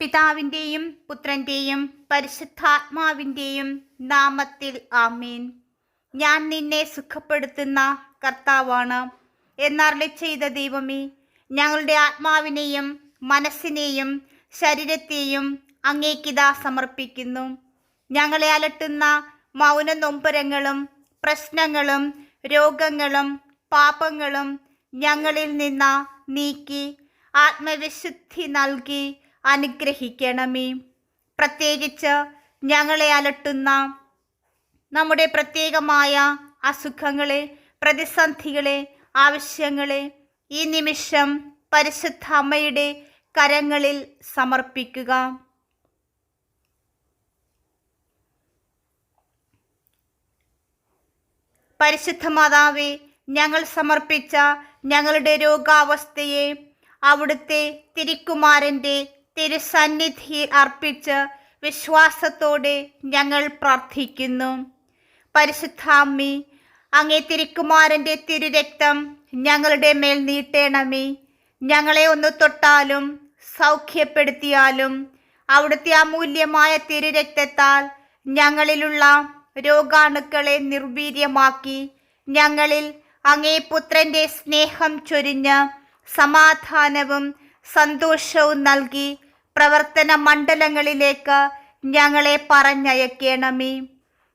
പിതാവിന്റെയും പുത്രന്റെയും പരിശുദ്ധാത്മാവിന്റെയും നാമത്തിൽ ആമീൻ. ഞാൻ നിന്നെ സുഖപ്പെടുത്തുന്ന കർത്താവാണ് എന്നറിളി ചെയ്ത ദൈവമേ ഞങ്ങളുടെ ആത്മാവിനെയും മനസ്സിനെയും ശരീരത്തെയും അങ്ങേക്കിതാ സമർപ്പിക്കുന്നു. ഞങ്ങളെ അലട്ടുന്ന മൗന നൊമ്പരങ്ങളും പ്രശ്നങ്ങളും രോഗങ്ങളും പാപങ്ങളും ഞങ്ങളിൽ നിന്ന് നീക്കി ആത്മവിശുദ്ധി നൽകി അനുഗ്രഹിക്കണമേ. പ്രത്യേകിച്ച് ഞങ്ങളെ അലട്ടുന്ന നമ്മുടെ പ്രത്യേകമായ അസുഖങ്ങളെ പ്രതിസന്ധികളെ ആവശ്യങ്ങളെ ഈ നിമിഷം പരിശുദ്ധ അമ്മയുടെ കരങ്ങളിൽ സമർപ്പിക്കുക. പരിശുദ്ധ മാതാവേ ഞങ്ങൾ സമർപ്പിച്ച ഞങ്ങളുടെ രോഗാവസ്ഥയെ അവിടുത്തെ തിരുക്കുമാരന്റെ തിരുസന്നിധിയിൽ അർപ്പിച്ച് വിശ്വാസത്തോടെ ഞങ്ങൾ പ്രാർത്ഥിക്കുന്നു. പരിശുദ്ധാമ്മി അങ്ങേ തിരുക്കുമാരന്റെ തിരുരക്തം ഞങ്ങളുടെ മേൽ നീട്ടേണമേ. ഞങ്ങളെ ഒന്ന് തൊട്ടാലും സൗഖ്യപ്പെടുത്തിയാലും അവിടുത്തെ അമൂല്യമായ തിരുരക്തത്താൽ ഞങ്ങളിലുള്ള രോഗാണുക്കളെ നിർവീര്യമാക്കി ഞങ്ങളിൽ അങ്ങേ പുത്രന്റെ സ്നേഹം ചൊരിഞ്ഞ് സമാധാനവും സന്തോഷവും നൽകി പ്രവർത്തന മണ്ഡലങ്ങളിലേക്ക് ഞങ്ങളെ പറഞ്ഞയക്കണമേ.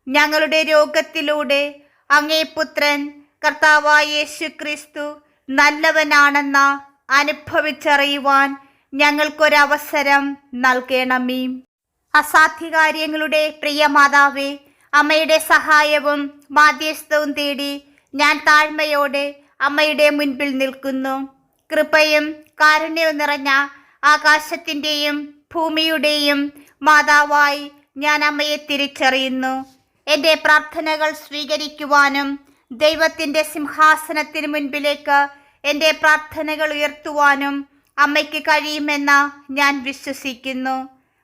ഞങ്ങളുടെ രോഗത്തിലൂടെ അങ്ങേ പുത്രൻ കർത്താവായ യേശു ക്രിസ്തു നല്ലവനാണെന്ന അനുഭവിച്ചറിയുവാൻ ഞങ്ങൾക്കൊരവസരം നൽകണമേ. അസാധ്യകാര്യങ്ങളുടെ പ്രിയ മാതാവേ അമ്മയുടെ സഹായവും മാധ്യസ്ഥവും തേടി ഞാൻ താഴ്മയോടെ അമ്മയുടെ മുൻപിൽ നിൽക്കുന്നു. കൃപയും കാരുണ്യവും നിറഞ്ഞ ആകാശത്തിന്റെയും ഭൂമിയുടെയും മാതാവായി ഞാൻ അമ്മയെ തിരിച്ചറിയുന്നു. എന്റെ പ്രാർത്ഥനകൾ സ്വീകരിക്കുവാനും ദൈവത്തിന്റെ സിംഹാസനത്തിന് മുൻപിലേക്ക് എന്റെ പ്രാർത്ഥനകൾ ഉയർത്തുവാനും അമ്മയ്ക്ക് കഴിയുമെന്ന് ഞാൻ വിശ്വസിക്കുന്നു.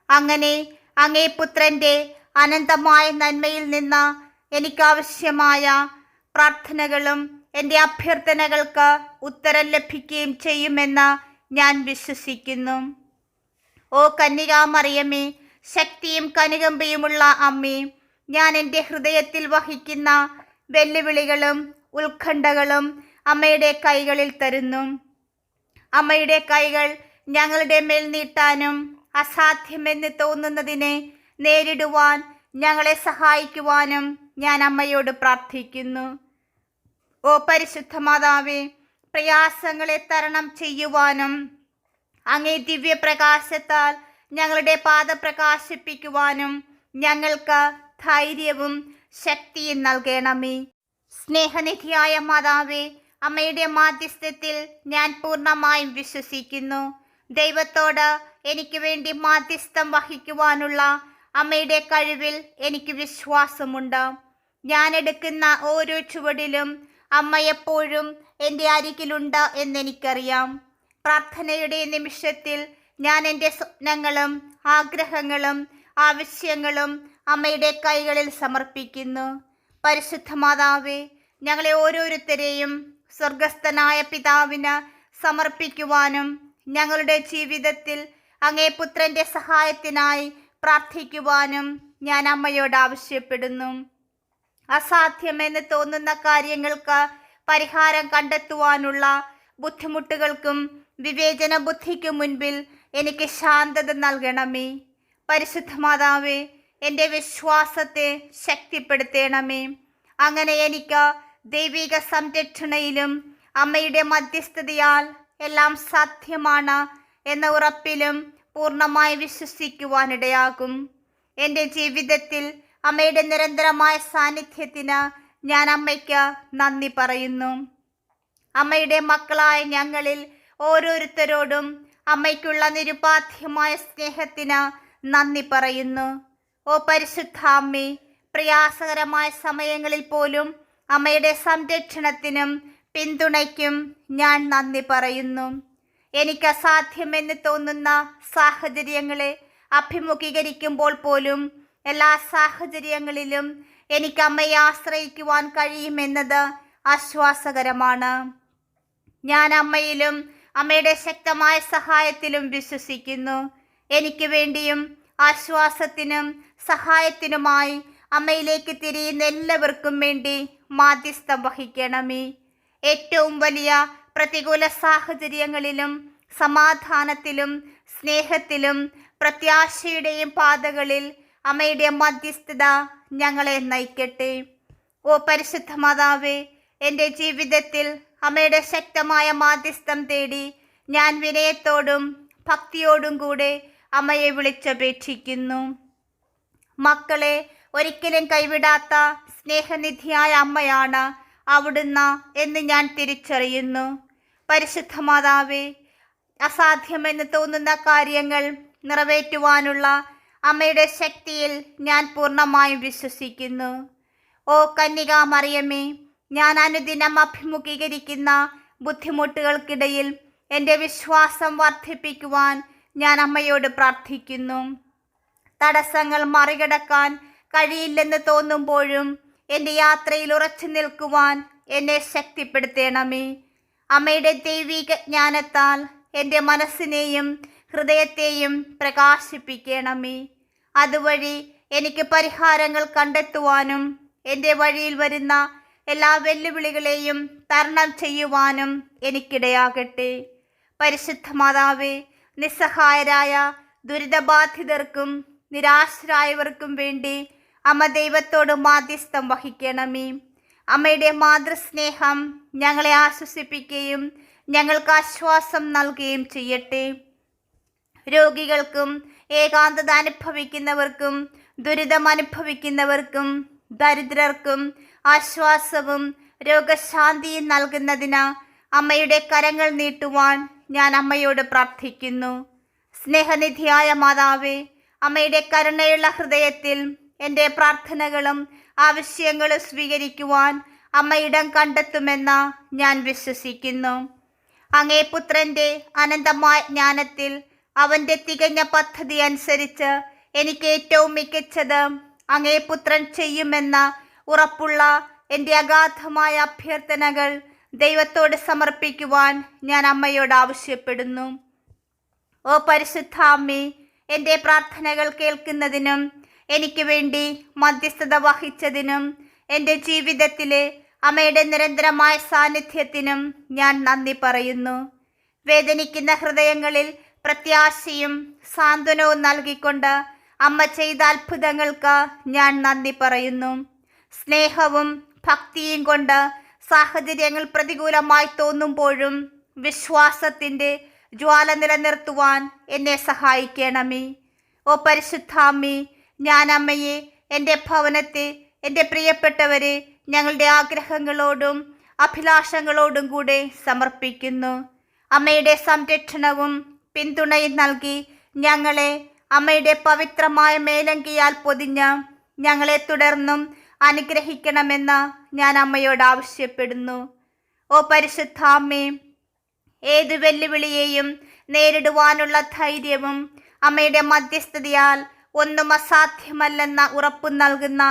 അങ്ങനെ അങ്ങേ പുത്രന്റെ അനന്തമായ നന്മയിൽ നിന്ന് എനിക്കാവശ്യമായ പ്രാർത്ഥനകളും എന്റെ അഭ്യർത്ഥനകൾക്ക് ഉത്തരം ലഭിക്കുകയും ചെയ്യുമെന്ന് ഞാൻ വിശ്വസിക്കുന്നു. ഓ കന്യകാമറിയമേ ശക്തിയും കനുകമ്പയുമുള്ള അമ്മേ ഞാൻ എന്റെ ഹൃദയത്തിൽ വഹിക്കുന്ന വെല്ലുവിളികളും ഉത്കണ്ഠകളും അമ്മയുടെ കൈകളിൽ തരുന്നു. അമ്മയുടെ കൈകൾ ഞങ്ങളുടെ മേൽ നീട്ടാനും അസാധ്യമെന്ന് തോന്നുന്നതിനെ നേരിടുവാൻ ഞങ്ങളെ സഹായിക്കുവാനും ഞാൻ അമ്മയോട് പ്രാർത്ഥിക്കുന്നു. ഓ പരിശുദ്ധ മാതാവേ പ്രയാസങ്ങളെ തരണം ചെയ്യുവാനും അങ്ങേ ദിവ്യപ്രകാശത്താൽ ഞങ്ങളുടെ പാത പ്രകാശിപ്പിക്കുവാനും ഞങ്ങൾക്ക് ധൈര്യവും ശക്തിയും നൽകണമേ. സ്നേഹനിധിയായ മാതാവേ അമ്മയുടെ മാധ്യസ്ഥത്തിൽ ഞാൻ പൂർണമായും വിശ്വസിക്കുന്നു. ദൈവത്തോട് എനിക്ക് വേണ്ടി മാധ്യസ്ഥം വഹിക്കുവാനുള്ള അമ്മയുടെ കഴിവിൽ എനിക്ക് വിശ്വാസമുണ്ട്. ഞാൻ എടുക്കുന്ന ഓരോ ചുവടിലും അമ്മ എപ്പോഴും എന്റെ അരികിലുണ്ട് എന്നെനിക്കറിയാം. പ്രാർത്ഥനയുടെ നിമിഷത്തിൽ ഞാൻ എന്റെ സ്വപ്നങ്ങളും ആഗ്രഹങ്ങളും ആവശ്യങ്ങളും അമ്മയുടെ കൈകളിൽ സമർപ്പിക്കുന്നു. പരിശുദ്ധ മാതാവേ ഞങ്ങളെ ഓരോരുത്തരെയും സ്വർഗസ്ഥനായ പിതാവിന് സമർപ്പിക്കുവാനും ഞങ്ങളുടെ ജീവിതത്തിൽ അങ്ങേ പുത്രന്റെ സഹായത്തിനായി പ്രാർത്ഥിക്കുവാനും ഞാൻ അമ്മയോട് ആവശ്യപ്പെടുന്നു. അസാധ്യമെന്ന് തോന്നുന്ന കാര്യങ്ങൾക്ക് പരിഹാരം കണ്ടെത്തുവാനുള്ള ബുദ്ധിമുട്ടുകൾക്കും വിവേചന ബുദ്ധിക്കും മുൻപിൽ എനിക്ക് ശാന്തത നൽകണമേ. പരിശുദ്ധ മാതാവേ എന്റെ വിശ്വാസത്തെ ശക്തിപ്പെടുത്തണമേ. അങ്ങനെ എനിക്ക് ദൈവിക സംരക്ഷണയിലും അമ്മയുടെ മധ്യസ്ഥതയാൽ എല്ലാം സാധ്യമാണ് എന്ന ഉറപ്പിലും പൂർണമായി വിശ്വസിക്കുവാനിടയാകും. എന്റെ ജീവിതത്തിൽ അമ്മയുടെ നിരന്തരമായ സാന്നിധ്യത്തിന് ഞാൻ അമ്മയ്ക്ക് നന്ദി പറയുന്നു. അമ്മയുടെ മക്കളായ ഞങ്ങളിൽ ഓരോരുത്തരോടും അമ്മയ്ക്കുള്ള നിരുപാധ്യമായ സ്നേഹത്തിന് നന്ദി പറയുന്നു. ഓ പരിശുദ്ധ അമ്മേ പ്രയാസകരമായ സമയങ്ങളിൽ പോലും അമ്മയുടെ സംരക്ഷണത്തിനും പിന്തുണയ്ക്കും ഞാൻ നന്ദി പറയുന്നു. എനിക്ക് അസാധ്യമെന്ന് തോന്നുന്ന സാഹചര്യങ്ങളെ അഭിമുഖീകരിക്കുമ്പോൾ പോലും എല്ലാ സാഹചര്യങ്ങളിലും എനിക്ക് അമ്മയെ ആശ്രയിക്കുവാൻ കഴിയുമെന്നത് ആശ്വാസകരമാണ്. ഞാൻ അമ്മയിലും അമ്മയുടെ ശക്തമായ സഹായത്തിലും വിശ്വസിക്കുന്നു. എനിക്ക് വേണ്ടിയും ആശ്വാസത്തിനും സഹായത്തിനുമായി അമ്മയിലേക്ക് തിരിയുന്ന എല്ലാവർക്കും വേണ്ടി മാധ്യസ്ഥം വഹിക്കണമേ. ഏറ്റവും വലിയ പ്രതികൂല സാഹചര്യങ്ങളിലും സമാധാനത്തിലും സ്നേഹത്തിലും പ്രത്യാശയുടെയും പാതകളിൽ അമ്മയുടെ മധ്യസ്ഥത ഞങ്ങളെ നയിക്കട്ടെ. ഓ പരിശുദ്ധ മാതാവേ എന്റെ ജീവിതത്തിൽ അമ്മയുടെ ശക്തമായ മാധ്യസ്ഥം തേടി ഞാൻ വിനയത്തോടും ഭക്തിയോടും കൂടെ അമ്മയെ വിളിച്ചപേക്ഷിക്കുന്നു. മക്കളെ ഒരിക്കലും കൈവിടാത്ത സ്നേഹനിധിയായ അമ്മയാണ് അവിടുന്ന് എന്ന് ഞാൻ തിരിച്ചറിയുന്നു. പരിശുദ്ധ മാതാവേ അസാധ്യമെന്ന് തോന്നുന്ന കാര്യങ്ങൾ നിറവേറ്റുവാനുള്ള അമ്മയുടെ ശക്തിയിൽ ഞാൻ പൂർണമായും വിശ്വസിക്കുന്നു. ഓ കന്യക മറിയമ്മേ ഞാൻ അനുദിനം അഭിമുഖീകരിക്കുന്ന ബുദ്ധിമുട്ടുകൾക്കിടയിൽ എന്റെ വിശ്വാസം വർദ്ധിപ്പിക്കുവാൻ ഞാൻ അമ്മയോട് പ്രാർത്ഥിക്കുന്നു. തടസ്സങ്ങൾ മറികടക്കാൻ കഴിയില്ലെന്ന് തോന്നുമ്പോഴും എന്റെ യാത്രയിൽ ഉറച്ചു നിൽക്കുവാൻ എന്നെ ശക്തിപ്പെടുത്തണമേ. അമ്മയുടെ ദൈവിക ജ്ഞാനത്താൽ എന്റെ മനസ്സിനെയും ഹൃദയത്തെയും പ്രകാശിപ്പിക്കണമേ. അതുവഴി എനിക്ക് പരിഹാരങ്ങൾ കണ്ടെത്തുവാനും എന്റെ വഴിയിൽ വരുന്ന എല്ലാ വെല്ലുവിളികളെയും തരണം ചെയ്യുവാനും എനിക്കിടയാകട്ടെ. പരിശുദ്ധ മാതാവേ നിസ്സഹായരായ ദുരിതബാധിതർക്കും നിരാശരായവർക്കും വേണ്ടി അമ്മ ദൈവത്തോട് മാധ്യസ്ഥം വഹിക്കണമേ. അമ്മയുടെ മാതൃസ്നേഹം ഞങ്ങളെ ആശ്വസിപ്പിക്കുകയും ഞങ്ങൾക്ക് ആശ്വാസം നൽകുകയും ചെയ്യട്ടെ. രോഗികൾക്കും ഏകാന്തത അനുഭവിക്കുന്നവർക്കും ദുരിതം അനുഭവിക്കുന്നവർക്കും ദരിദ്രർക്കും ആശ്വാസവും രോഗശാന്തിയും നൽകുന്നതിന് അമ്മയുടെ കരങ്ങൾ നീട്ടുവാൻ ഞാൻ അമ്മയോട് പ്രാർത്ഥിക്കുന്നു. സ്നേഹനിധിയായ മാതാവേ അമ്മയുടെ കരുണയുള്ള ഹൃദയത്തിൽ എന്റെ പ്രാർത്ഥനകളും ആവശ്യങ്ങളും സ്വീകരിക്കുവാൻ അമ്മ ഇടം കണ്ടെത്തുമെന്ന് ഞാൻ വിശ്വസിക്കുന്നു. അങ്ങേ പുത്രന്റെ അനന്തമായ ജ്ഞാനത്തിൽ അവന്റെ തികഞ്ഞ പദ്ധതി അനുസരിച്ച് എനിക്ക് ഏറ്റവും മികച്ചത് അങ്ങേ പുത്രൻ ചെയ്യുമെന്ന ഉറപ്പുള്ള എന്റെ അഗാധമായ അഭ്യർത്ഥനകൾ ദൈവത്തോട് സമർപ്പിക്കുവാൻ ഞാൻ അമ്മയോട് ആവശ്യപ്പെടുന്നു. ഓ പരിശുദ്ധ അമ്മേ എന്റെ പ്രാർത്ഥനകൾ കേൾക്കുന്നതിനും എനിക്ക് വേണ്ടി മധ്യസ്ഥത വഹിച്ചതിനും എന്റെ ജീവിതത്തിലെ അമ്മയുടെ നിരന്തരമായ സാന്നിധ്യത്തിനും ഞാൻ നന്ദി പറയുന്നു. വേദനിക്കുന്ന ഹൃദയങ്ങളിൽ പ്രത്യാശയും സാന്ത്വനവും നൽകിക്കൊണ്ട് അമ്മ ചെയ്ത അത്ഭുതങ്ങൾക്ക് ഞാൻ നന്ദി പറയുന്നു. സ്നേഹവും ഭക്തിയും കൊണ്ട് സാഹചര്യങ്ങൾ പ്രതികൂലമായി തോന്നുമ്പോഴും വിശ്വാസത്തിന്റെ ജ്വാല നിലനിർത്തുവാൻ എന്നെ സഹായിക്കണമേ. ഓ പരിശുദ്ധാമ്മി ഞാൻ അമ്മയെ എന്റെ ഭവനത്തെ എന്റെ പ്രിയപ്പെട്ടവരെ ഞങ്ങളുടെ ആഗ്രഹങ്ങളോടും അഭിലാഷങ്ങളോടും കൂടെ സമർപ്പിക്കുന്നു. അമ്മയുടെ സംരക്ഷണവും പിന്തുണയും നൽകി. ഞങ്ങളെ അമ്മയുടെ പവിത്രമായ മേലങ്കിയാൽ പൊതിഞ്ഞ് ഞങ്ങളെ തുടർന്നും അനുഗ്രഹിക്കണമെന്ന് ഞാൻ അമ്മയോട് ആവശ്യപ്പെടുന്നു. ഓ പരിശുദ്ധ അമ്മേ ഏത് വെല്ലുവിളിയെയും നേരിടുവാനുള്ള ധൈര്യവും അമ്മയുടെ മധ്യസ്ഥതയാൽ ഒന്നും അസാധ്യമല്ലെന്ന ഉറപ്പ് നൽകുന്ന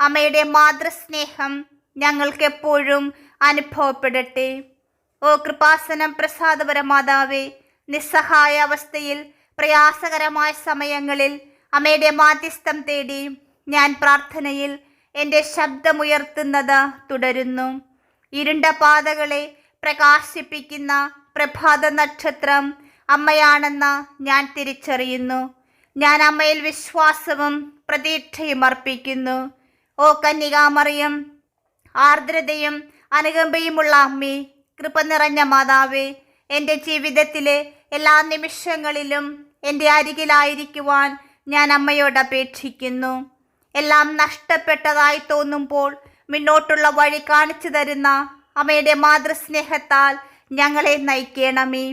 അമ്മയുടെ മാതൃസ്നേഹം ഞങ്ങൾക്കെപ്പോഴും അനുഭവപ്പെടട്ടെ. ഓ കൃപാസനം പ്രസാദപര മാതാവേ നിസ്സഹായ അവസ്ഥയിൽ പ്രയാസകരമായ സമയങ്ങളിൽ അമ്മയുടെ മാധ്യസ്ഥം തേടി ഞാൻ പ്രാർത്ഥനയിൽ എന്റെ ശബ്ദമുയർത്തുന്നത് തുടരുന്നു. ഇരുണ്ട പാതകളെ പ്രകാശിപ്പിക്കുന്ന പ്രഭാത നക്ഷത്രം അമ്മയാണെന്ന് ഞാൻ തിരിച്ചറിയുന്നു. ഞാൻ അമ്മയിൽ വിശ്വാസവും പ്രതീക്ഷയും അർപ്പിക്കുന്നു. ഓ കന്യകാമറിയം ആർദ്രതയും അനുകമ്പയുമുള്ള അമ്മേ കൃപ നിറഞ്ഞ മാതാവേ എന്റെ ജീവിതത്തിലെ എല്ലാ നിമിഷങ്ങളിലും എന്റെ അരികിലായിരിക്കുവാൻ ഞാൻ അമ്മയോട് അപേക്ഷിക്കുന്നു. എല്ലാം നഷ്ടപ്പെട്ടതായി തോന്നുമ്പോൾ മുന്നോട്ടുള്ള വഴി കാണിച്ചു തരുന്ന അമ്മയുടെ മാതൃസ്നേഹത്താൽ ഞങ്ങളെ നയിക്കണമേ.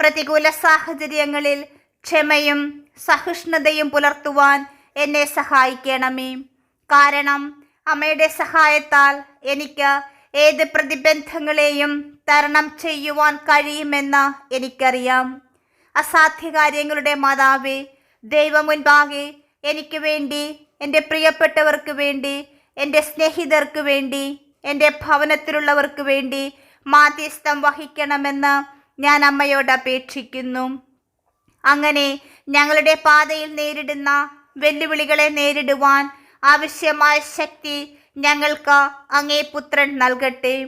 പ്രതികൂല സാഹചര്യങ്ങളിൽ ക്ഷമയും സഹിഷ്ണുതയും പുലർത്തുവാൻ എന്നെ സഹായിക്കണമേ. കാരണം അമ്മയുടെ സഹായത്താൽ എനിക്ക് ഏത് പ്രതിബന്ധങ്ങളെയും തരണം ചെയ്യുവാൻ കഴിയുമെന്ന് എനിക്കറിയാം. അസാധ്യ കാര്യങ്ങളുടെ മാതാവേ ദൈവം മുൻപാകെ എനിക്ക് വേണ്ടി എന്റെ പ്രിയപ്പെട്ടവർക്ക് വേണ്ടി എന്റെ സ്നേഹിതർക്ക് വേണ്ടി എന്റെ ഭവനത്തിലുള്ളവർക്ക് വേണ്ടി മാധ്യസ്ഥം വഹിക്കണമെന്ന് ഞാൻ അമ്മയോട് അപേക്ഷിക്കുന്നു. അങ്ങനെ ഞങ്ങളുടെ പാതയിൽ നേരിടുന്ന വെല്ലുവിളികളെ നേരിടുവാൻ ആവശ്യമായ ശക്തി ഞങ്ങൾക്ക് അങ്ങേ പുത്രൻ നൽകട്ടെ.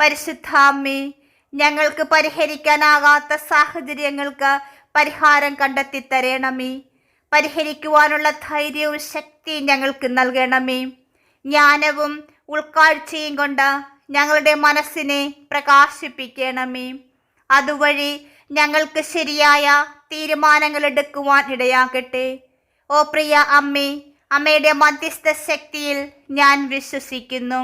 പരിശുദ്ധാമ്മേ ഞങ്ങൾക്ക് പരിഹരിക്കാനാകാത്ത സാഹചര്യങ്ങൾക്ക് പരിഹാരം കണ്ടെത്തി തരണമേ. പരിഹരിക്കുവാനുള്ള ധൈര്യവും ശക്തിയും ഞങ്ങൾക്ക് നൽകണമേ. ജ്ഞാനവും ഉൾക്കാഴ്ചയും കൊണ്ട് ഞങ്ങളുടെ മനസ്സിനെ പ്രകാശിപ്പിക്കണമേ. അതുവഴി ഞങ്ങൾക്ക് ശരിയായ തീരുമാനങ്ങൾ എടുക്കുവാൻ ഇടയാകട്ടെ. ഓ പ്രിയ അമ്മേ അമ്മയുടെ മധ്യസ്ഥ ശക്തിയിൽ ഞാൻ വിശ്വസിക്കുന്നു.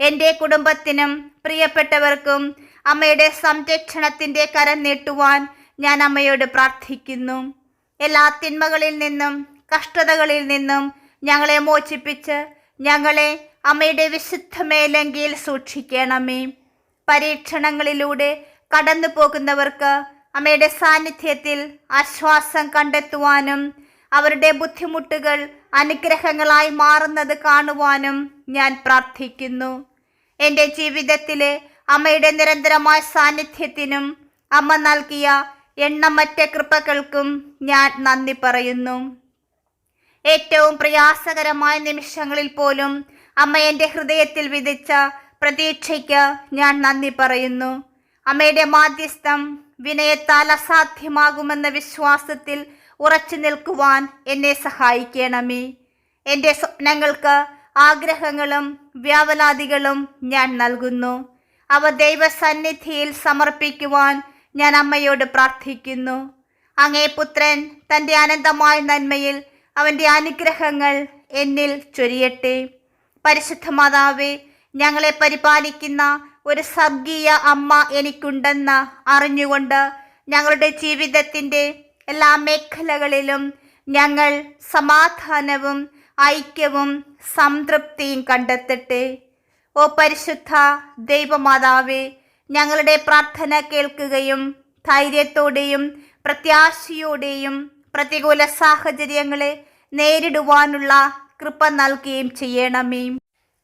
എന്റെ കുടുംബത്തിനും പ്രിയപ്പെട്ടവർക്കും അമ്മയുടെ സംരക്ഷണത്തിന്റെ കരം നീട്ടുവാൻ ഞാൻ അമ്മയോട് പ്രാർത്ഥിക്കുന്നു. എല്ലാ തിന്മകളിൽ നിന്നും കഷ്ടതകളിൽ നിന്നും ഞങ്ങളെ മോചിപ്പിച്ച് ഞങ്ങളെ അമ്മയുടെ വിശുദ്ധ മേലങ്കിയിൽ സൂക്ഷിക്കണമേ. പരീക്ഷണങ്ങളിലൂടെ കടന്നു പോകുന്നവർക്ക് അമ്മയുടെ സാന്നിധ്യത്തിൽ ആശ്വാസം കണ്ടെത്തുവാനും അവരുടെ ബുദ്ധിമുട്ടുകൾ അനുഗ്രഹങ്ങളായി മാറുന്നത് കാണുവാനും ഞാൻ പ്രാർത്ഥിക്കുന്നു. എന്റെ ജീവിതത്തിലെ അമ്മയുടെ നിരന്തരമായ സാന്നിധ്യത്തിനും അമ്മ നൽകിയ എണ്ണമറ്റ കൃപകൾക്കും ഞാൻ നന്ദി പറയുന്നു. ഏറ്റവും പ്രയാസകരമായ നിമിഷങ്ങളിൽ പോലും അമ്മ എന്റെ ഹൃദയത്തിൽ വിധിച്ച പ്രതീക്ഷയ്ക്ക് ഞാൻ നന്ദി പറയുന്നു. അമ്മയുടെ മാധ്യസ്ഥം വിനയത്താൽ അസാധ്യമാകുമെന്ന വിശ്വാസത്തിൽ ഉറച്ചു നിൽക്കുവാൻ എന്നെ സഹായിക്കണമേ. എന്റെ സ്വപ്നങ്ങൾക്ക് ആഗ്രഹങ്ങളും വ്യാവലാതികളും ഞാൻ നൽകുന്നു. അവ ദൈവസന്നിധിയിൽ സമർപ്പിക്കുവാൻ ഞാൻ അമ്മയോട് പ്രാർത്ഥിക്കുന്നു. അങ്ങേ പുത്രൻ തന്റെ അനന്തമായ നന്മയിൽ അവന്റെ അനുഗ്രഹങ്ങൾ എന്നിൽ ചൊരിയട്ടെ. പരിശുദ്ധ മാതാവേ ഞങ്ങളെ പരിപാലിക്കുന്ന ഒരു സ്വർഗീയ അമ്മ എനിക്കുണ്ടെന്ന് അറിഞ്ഞുകൊണ്ട് ഞങ്ങളുടെ ജീവിതത്തിന്റെ എല്ലാ മേഖലകളിലും ഞങ്ങൾ സമാധാനവും ഐക്യവും സംതൃപ്തിയും കണ്ടെത്തട്ടെ. ഓ പരിശുദ്ധ ദൈവമാതാവേ ഞങ്ങളുടെ പ്രാർത്ഥന കേൾക്കുകയും ധൈര്യത്തോടെയും പ്രത്യാശയോടെയും പ്രതികൂല സാഹചര്യങ്ങളെ നേരിടുവാനുള്ള കൃപ നൽകുകയും ചെയ്യണമേ.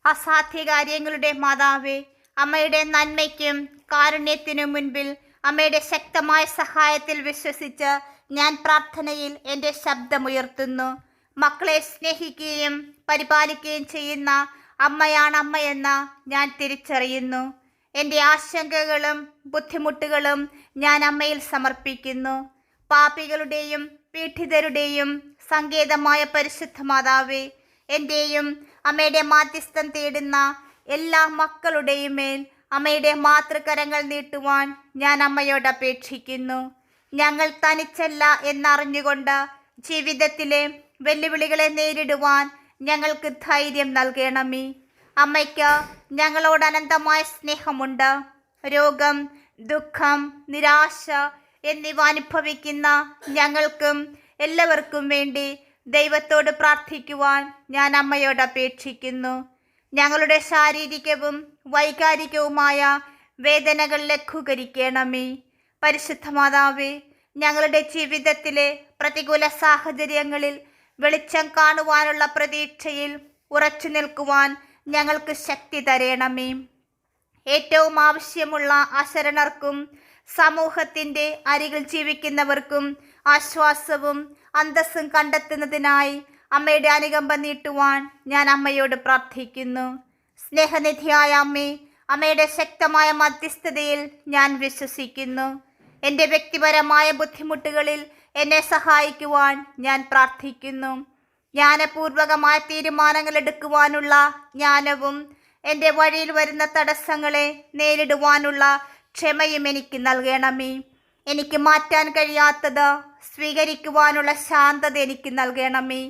അസാധ്യ കാര്യങ്ങളുടെ മാതാവേ അമ്മയുടെ നന്മയ്ക്കും കാരുണ്യത്തിനും മുൻപിൽ അമ്മയുടെ ശക്തമായ സഹായത്തിൽ വിശ്വസിച്ച് ഞാൻ പ്രാർത്ഥനയിൽ എന്റെ ശബ്ദമുയർത്തുന്നു. മക്കളെ സ്നേഹിക്കുകയും പരിപാലിക്കുകയും ചെയ്യുന്ന അമ്മയാണ് എന്ന ഞാൻ തിരിച്ചറിയുന്നു. എന്റെ ആശങ്കകളും ബുദ്ധിമുട്ടുകളും ഞാൻ അമ്മയിൽ സമർപ്പിക്കുന്നു. പാപികളുടെയും പീഡിതരുടെയും സങ്കേതമായ പരിശുദ്ധ മാതാവേ എന്റെയും അമ്മയുടെ മാധ്യസ്ഥം തേടുന്ന എല്ലാ മക്കളുടെയും മേൽ അമ്മയുടെ മാതൃകരങ്ങൾ നീട്ടുവാൻ ഞാൻ അമ്മയോട് അപേക്ഷിക്കുന്നു. ഞങ്ങൾ തനിച്ചല്ല എന്നറിഞ്ഞുകൊണ്ട് ജീവിതത്തിലെ വെല്ലുവിളികളെ നേരിടുവാൻ ഞങ്ങൾക്ക് ധൈര്യം നൽകണമേ. അമ്മയ്ക്ക് ഞങ്ങളോട് അനന്തമായ സ്നേഹമുണ്ട്. രോഗം ദുഃഖം നിരാശ എന്നിവ അനുഭവിക്കുന്ന ഞങ്ങൾക്കും എല്ലാവർക്കും വേണ്ടി ദൈവത്തോട് പ്രാർത്ഥിക്കുവാൻ ഞാൻ അമ്മയോട് അപേക്ഷിക്കുന്നു. ഞങ്ങളുടെ ശാരീരികവും വൈകാരികവുമായ വേദനകൾ ലഘൂകരിക്കണമേ. പരിശുദ്ധ മാതാവേ ഞങ്ങളുടെ ജീവിതത്തിലെ പ്രതികൂല സാഹചര്യങ്ങളിൽ വെളിച്ചം കാണുവാനുള്ള പ്രതീക്ഷയിൽ ഉറച്ചു നിൽക്കുവാൻ ഞങ്ങൾക്ക് ശക്തി തരണമേ. ഏറ്റവും ആവശ്യമുള്ള അശരണർക്കും സമൂഹത്തിന്റെ അരികിൽ ജീവിക്കുന്നവർക്കും ആശ്വാസവും അന്തസ്സും കണ്ടെത്തുന്നതിനായി അമ്മയുടെ അനുകമ്പ നീട്ടുവാൻ ഞാൻ അമ്മയോട് പ്രാർത്ഥിക്കുന്നു. സ്നേഹനിധിയായ അമ്മേ അമ്മയുടെ ശക്തമായ മധ്യസ്ഥതയിൽ ഞാൻ വിശ്വസിക്കുന്നു. എന്റെ വ്യക്തിപരമായ ബുദ്ധിമുട്ടുകളിൽ എന്നെ സഹായിക്കുവാൻ ഞാൻ പ്രാർത്ഥിക്കുന്നു. ജ്ഞാനപൂർവകമായ തീരുമാനങ്ങൾ എടുക്കുവാനുള്ള ജ്ഞാനവും എന്റെ വഴിയിൽ വരുന്ന തടസ്സങ്ങളെ നേരിടുവാനുള്ള ക്ഷമയും എനിക്ക് നൽകണമേ. എനിക്ക് മാറ്റാൻ കഴിയാത്തത് സ്വീകരിക്കുവാനുള്ള ശാന്തത എനിക്ക് നൽകണമേ.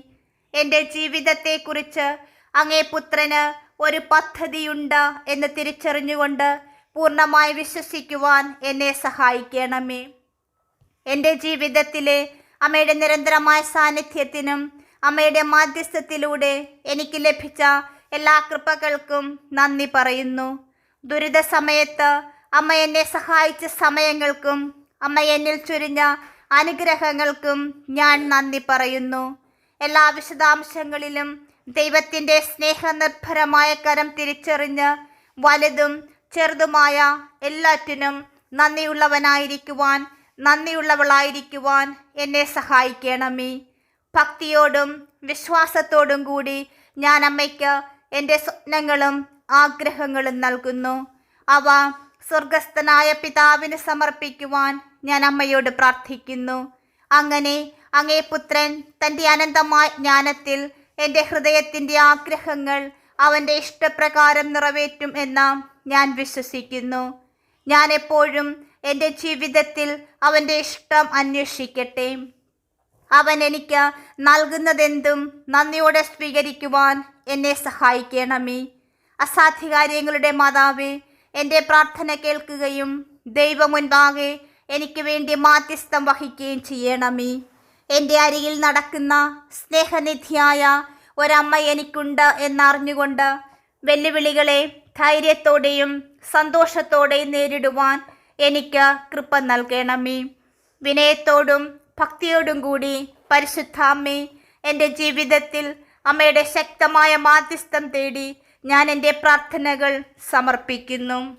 എന്റെ ജീവിതത്തെക്കുറിച്ച് അങ്ങേ പുത്രന് ഒരു പദ്ധതിയുണ്ട് എന്ന് തിരിച്ചറിഞ്ഞുകൊണ്ട് പൂർണമായി വിശ്വസിക്കുവാൻ എന്നെ സഹായിക്കണമേ. എന്റെ ജീവിതത്തിലെ അമ്മയുടെ നിരന്തരമായ സാന്നിധ്യത്തിനും അമ്മയുടെ മാധ്യസ്ഥത്തിലൂടെ എനിക്ക് ലഭിച്ച എല്ലാ കൃപകൾക്കും നന്ദി പറയുന്നു. ദുരിത സമയത്ത് അമ്മ എന്നെ സഹായിച്ച സമയങ്ങൾക്കും അമ്മ എന്നിൽ ചുരിഞ്ഞ അനുഗ്രഹങ്ങൾക്കും ഞാൻ നന്ദി പറയുന്നു. എല്ലാ വിശദാംശങ്ങളിലും ദൈവത്തിന്റെ സ്നേഹനിർഭരമായ കരം തിരിച്ചറിഞ്ഞ് വലുതും ചെറുതുമായ എല്ലാറ്റിനും നന്ദിയുള്ളവനായിരിക്കുവാൻ നന്ദിയുള്ളവളായിരിക്കുവാൻ എന്നെ സഹായിക്കണമേ. ഭക്തിയോടും വിശ്വാസത്തോടും കൂടി ഞാൻ അമ്മയ്ക്ക് എന്റെ സ്വപ്നങ്ങളും ആഗ്രഹങ്ങളും നൽകുന്നു. അവ സ്വർഗസ്ഥനായ പിതാവിന് സമർപ്പിക്കുവാൻ ഞാൻ അമ്മയോട് പ്രാർത്ഥിക്കുന്നു. അങ്ങനെ അങ്ങേ പുത്രൻ തന്റെ അനന്തമായ ജ്ഞാനത്തിൽ എന്റെ ഹൃദയത്തിന്റെ ആഗ്രഹങ്ങൾ അവന്റെ ഇഷ്ടപ്രകാരം നിറവേറ്റും എന്ന് ഞാൻ വിശ്വസിക്കുന്നു. ഞാൻ എപ്പോഴും എന്റെ ജീവിതത്തിൽ അവന്റെ ഇഷ്ടം അന്വേഷിക്കട്ടെ. അവൻ എനിക്ക് നൽകുന്നതെന്തും നന്ദിയോടെ സ്വീകരിക്കുവാൻ എന്നെ സഹായിക്കണമേ. അസാധ്യകാര്യങ്ങളുടെ മാതാവേ എന്റെ പ്രാർത്ഥന കേൾക്കുകയും ദൈവം മുൻപാകെ എനിക്ക് വേണ്ടി മാധ്യസ്ഥം വഹിക്കുകയും ചെയ്യണമേ. എന്റെ അരികിൽ നടക്കുന്ന സ്നേഹനിധിയായ ഒരമ്മ എനിക്കുണ്ട് എന്നറിഞ്ഞുകൊണ്ട് വെല്ലുവിളികളെ ധൈര്യത്തോടെയും സന്തോഷത്തോടെയും നേരിടുവാൻ എനിക്ക് കൃപ നൽകണമേ. വിനയത്തോടും ഭക്തിയോടും കൂടി പരിശുദ്ധാമ്മേ എന്റെ ജീവിതത്തിൽ അമ്മയുടെ ശക്തമായ മാധ്യസ്ഥം തേടി ഞാൻ എന്റെ പ്രാർത്ഥനകൾ സമർപ്പിക്കുന്നു.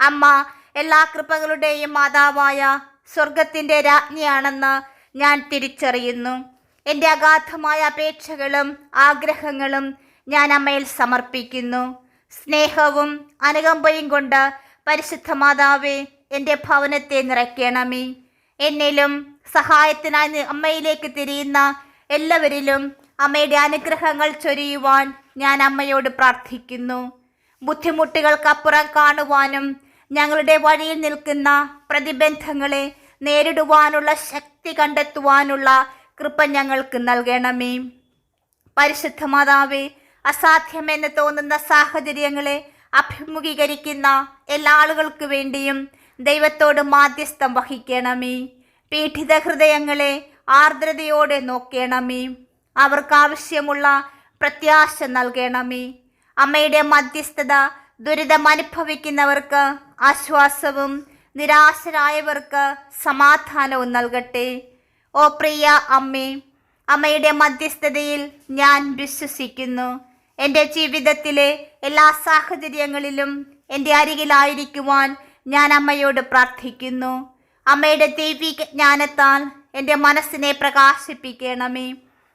അമ്മ എല്ലാ കൃപകളുടെയും മാതാവായ സ്വർഗത്തിന്റെ രാജ്ഞിയാണെന്ന് ഞാൻ തിരിച്ചറിയുന്നു. എന്റെ അഗാധമായ അപേക്ഷകളും ആഗ്രഹങ്ങളും ഞാൻ അമ്മയിൽ സമർപ്പിക്കുന്നു. സ്നേഹവും അനുകമ്പയും കൊണ്ട് പരിശുദ്ധ മാതാവേ എന്റെ ഭവനത്തെ നിറയ്ക്കണമേ. എന്നിലും സഹായത്തിനായി അമ്മയിലേക്ക് തിരിയുന്ന എല്ലാവരിലും അമ്മയുടെ അനുഗ്രഹങ്ങൾ ചൊരിയുവാൻ ഞാൻ അമ്മയോട് പ്രാർത്ഥിക്കുന്നു. ബുദ്ധിമുട്ടുകൾക്കപ്പുറം കാണുവാനും ഞങ്ങളുടെ വഴിയിൽ നിൽക്കുന്ന പ്രതിബന്ധങ്ങളെ നേരിടുവാനുള്ള ശക്തി കണ്ടെത്തുവാനുള്ള കൃപ ഞങ്ങൾക്ക് നൽകണമേ. പരിശുദ്ധ മാതാവേ അസാധ്യമെന്ന് തോന്നുന്ന സാഹചര്യങ്ങളെ അഭിമുഖീകരിക്കുന്ന എല്ലാ ആളുകൾക്ക് വേണ്ടിയും ദൈവത്തോട് മാധ്യസ്ഥം വഹിക്കണമേ. പീഡിത ഹൃദയങ്ങളെ ആർദ്രതയോടെ നോക്കണമേ. അവർക്കാവശ്യമുള്ള പ്രത്യാശ നൽകണമേ. അമ്മയുടെ മധ്യസ്ഥത ദുരിതം അനുഭവിക്കുന്നവർക്ക് ആശ്വാസവും നിരാശരായവർക്ക് സമാധാനവും നൽകട്ടെ. ഓ പ്രിയ അമ്മേ അമ്മയുടെ മധ്യസ്ഥതയിൽ ഞാൻ വിശ്വസിക്കുന്നു. എന്റെ ജീവിതത്തിലെ എല്ലാ സാഹചര്യങ്ങളിലും എന്റെ അരികിലായിരിക്കുവാൻ ഞാൻ അമ്മയോട് പ്രാർത്ഥിക്കുന്നു. അമ്മയുടെ ദൈവിക ജ്ഞാനത്താൽ എന്റെ മനസ്സിനെ പ്രകാശിപ്പിക്കണമേ.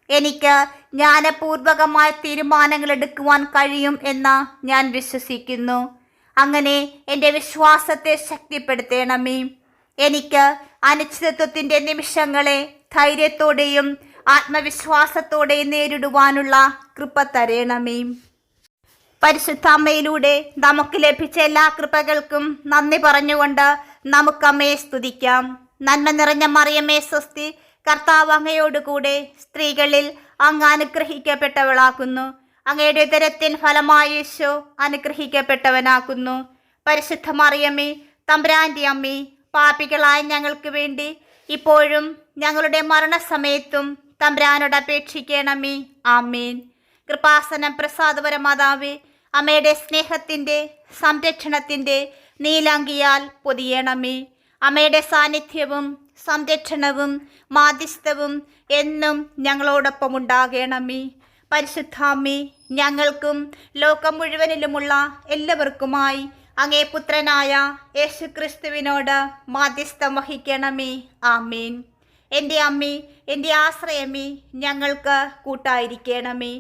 എനിക്ക് ജ്ഞാനപൂർവകമായ തീരുമാനങ്ങൾ എടുക്കുവാൻ കഴിയും എന്ന് ഞാൻ വിശ്വസിക്കുന്നു. അങ്ങനെ എന്റെ വിശ്വാസത്തെ ശക്തിപ്പെടുത്തണമേ. എനിക്ക് അനിശ്ചിതത്വത്തിന്റെ നിമിഷങ്ങളെ ധൈര്യത്തോടെയും ആത്മവിശ്വാസത്തോടെയും നേരിടുവാനുള്ള കൃപ തരേണമേ. പരിശുദ്ധ അമ്മയിലൂടെ നമുക്ക് ലഭിച്ച എല്ലാ കൃപകൾക്കും നന്ദി പറഞ്ഞുകൊണ്ട് നമുക്കമ്മയെ സ്തുതിക്കാം. നന്മ നിറഞ്ഞ മറിയമ്മേ സ്വസ്തി കർത്താവ് അങ്ങയോടുകൂടെ സ്ത്രീകളിൽ അങ്ങ് അനുഗ്രഹിക്കപ്പെട്ടവളാക്കുന്നു അങ്ങയുടെ ഉദരത്തിൻ ഫലമായ യേശോ അനുഗ്രഹിക്കപ്പെട്ടവനാക്കുന്നു പരിശുദ്ധ മറിയമ്മേ തമ്പുരാന്റെ അമ്മേ പാപികളായ ഞങ്ങൾക്ക് വേണ്ടി ഇപ്പോഴും ഞങ്ങളുടെ മരണസമയത്തും തമ്പുരാനോട് അപേക്ഷിക്കണമേ ആമേൻ. കൃപാസനം പ്രസാദപര മാതാവേ അമ്മയുടെ സ്നേഹത്തിന്റെ സംരക്ഷണത്തിന്റെ നീലാങ്കിയാൽ പൊതിയണമേ. അമ്മയുടെ സാന്നിധ്യവും സംരക്ഷണവും മാധ്യസ്ഥവും എന്നും ഞങ്ങളോടൊപ്പം ഉണ്ടാകണമേ പരിശുദ്ധാമ്മേ ഞങ്ങൾക്കും ലോകം മുഴുവനിലുമുള്ള എല്ലാവർക്കുമായി അങ്ങേ പുത്രനായ യേശുക്രിസ്തുവിനോട് മാധ്യസ്ഥം വഹിക്കണമേ. ആമേൻ. എന്റെ അമ്മേ എന്റെ ആശ്രയമേ ഞങ്ങൾക്ക് കൂട്ടായിരിക്കണമേ.